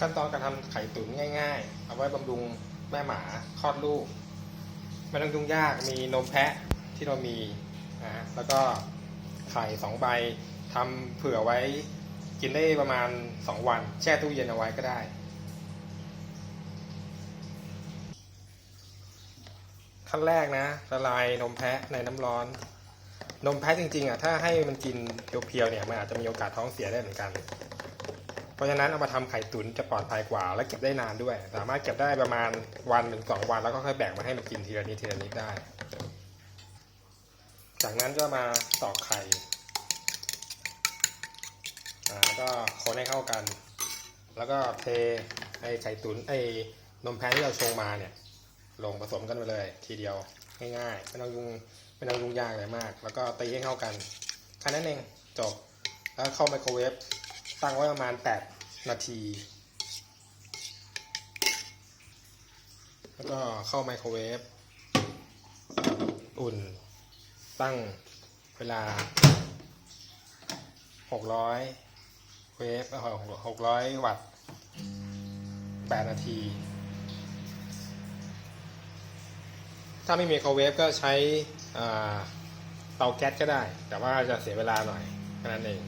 ขั้นตอนการทำไข่ตุ๋นง่ายๆ เอาไว้บำรุงแม่หมาคลอดลูก ไม่ต้องยุ่งยากมีนมแพะที่เรามีนะแล้วก็ไข่สองใบทำเผื่อไว้กินได้ประมาณ2วัน แช่ตู้เย็นเอาไว้ก็ได้ขั้นแรกนะละลายนมแพะในน้ำร้อน นมแพะจริงๆอะถ้าให้มันกินเพียวๆเนี่ยมันอาจจะมีโอกาสท้องเสียได้เหมือนกัน เพราะฉะนั้นเอามาทำไข่ตุ๋นจะปลอดภัยกว่า และเก็บได้นานด้วย สามารถเก็บได้ประมาณวันถึงสองวันแล้วก็ค่อยแบ่งมาให้มันกินทีละนิดทีละนิดได้ จากนั้นก็มาตอกไข่อ่าก็คนให้เข้ากัน แล้วก็เทไอ้ไข่ตุ๋นไอ้นมแพะที่เราชงมาเนี่ย ลงผสมกันไปเลย ทีเดียวง่ายๆไม่ต้องยุ่งไม่ต้องยุ่งยากอะไรมาก แล้วก็ตีให้เข้ากันแค่นั้นเองจบแล้วเข้าไมโครเวฟ ตั้งไว้ประมาณ 8 นาที แล้วก็เข้าไมโครเวฟ อุ่น ตั้งเวลา 600 เวฟเอ่อ600 วัตต์ 8 นาที ถ้าไม่มีไมโครเวฟก็ใช้เตาแก๊สก็ได้ แต่ว่าจะเสียเวลาหน่อยแค่นั้นเอง